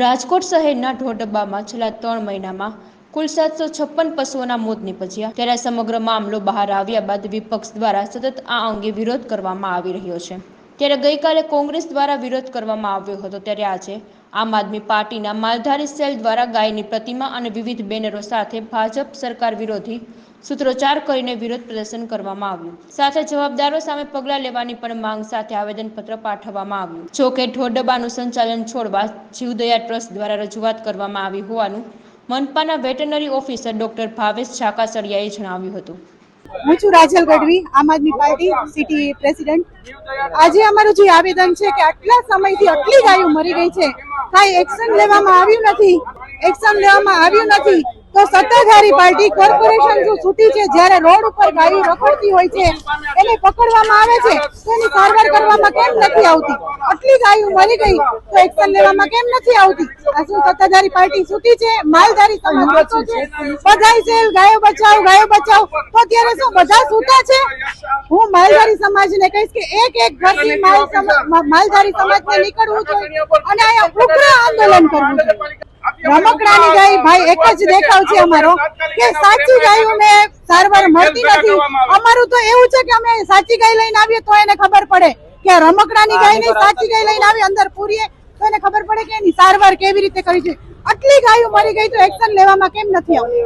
રાજકોટ શહેરના ઢોરડબ્બામાં છેલ્લા ત્રણ મહિનામાં કુલ સાતસો છપ્પન પશુઓના મોત નીપજ્યા. ત્યારે સમગ્ર મામલો બહાર આવ્યા બાદ વિપક્ષ દ્વારા સતત આ અંગે વિરોધ કરવામાં આવી રહ્યો છે. ત્યારે ગઈકાલે કોંગ્રેસ દ્વારા વિરોધ કરવામાં આવ્યો હતો. ત્યારે આજે આમ આદમી પાર્ટીના માલધારી સેલ દ્વારા ગાયની પ્રતિમા અને વિવિધ બેનરો સાથે ભાજપ સરકાર વિરોધી સૂત્રોચ્ચાર કરીને વિરોધ પ્રદર્શન કરવામાં આવ્યું. સાથે જવાબદારો સામે પગલાં લેવાની પણ માંગ સાથે આવેદનપત્ર પાઠવવામાં આવ્યું. જો કે ઢોરડબ્બાનું સંચાલન છોડવા જીવદયા ટ્રસ્ટ દ્વારા રજૂઆત કરવામાં આવી હોવાનું મનપાના વેટરનરી ઓફિસર ડોક્ટર ભાવેશ ઝાકાસરિયાએ જણાવ્યું હતું. હું છું રાજલ ગઢવી, આમ આદમી પાર્ટી સિટી પ્રેસિડેન્ટ. આજે અમારું જે આવેદન છે કે આટલા સમયથી આટલી ગાયો મરી ગઈ છે, કાંઈ એક્શન લેવામાં આવ્યું નથી. એક્શન લેવામાં આવ્યું નથી. તો સત્તાધારી પાર્ટી કોર્પોરેશન જો છૂટી છે, જ્યારે રોડ ઉપર ગાડી રખડતી હોય છે, એને પકડવામાં આવે છે તેની સારવાર કરવામાં કેમ નથી આવતી? આટલી ગાયો મરી ગઈ, તો એક્શન લેવામાં કેમ નથી આવતી? આ શું સત્તાધારી પાર્ટી છૂટી છે? માલધારી સમાજ છે? બધાય છે ગાયો બચાવ ગાયો બચાવ. તો અત્યારે શું, બધા સૂતા છે? હું માલધારી સમાજને કહીશ કે એક એક ઘરથી માલધારી સમાજને નીકળવું જોઈએ અને અહીંયા ઉગ્ર આંદોલન કરવું જોઈએ. રમકડાની ગાય ભાઈ એક જ દેખાવ છે અમારો કે સાચી ગાયોને સારવાર મળતી નથી. અમારું તો એવું છે કે અમે સાચી ગાય લઈને આવીએ તો એને ખબર પડે કે રમકડાની ગાય નહીં સાચી ગાય લઈને આવી અંદર પૂરીએ તો એને ખબર પડે કે એની સારવાર કેવી રીતે કરી છે. આટલી ગાયો મરી ગઈ તો એક્શન લેવામાં કેમ નથી આવતી?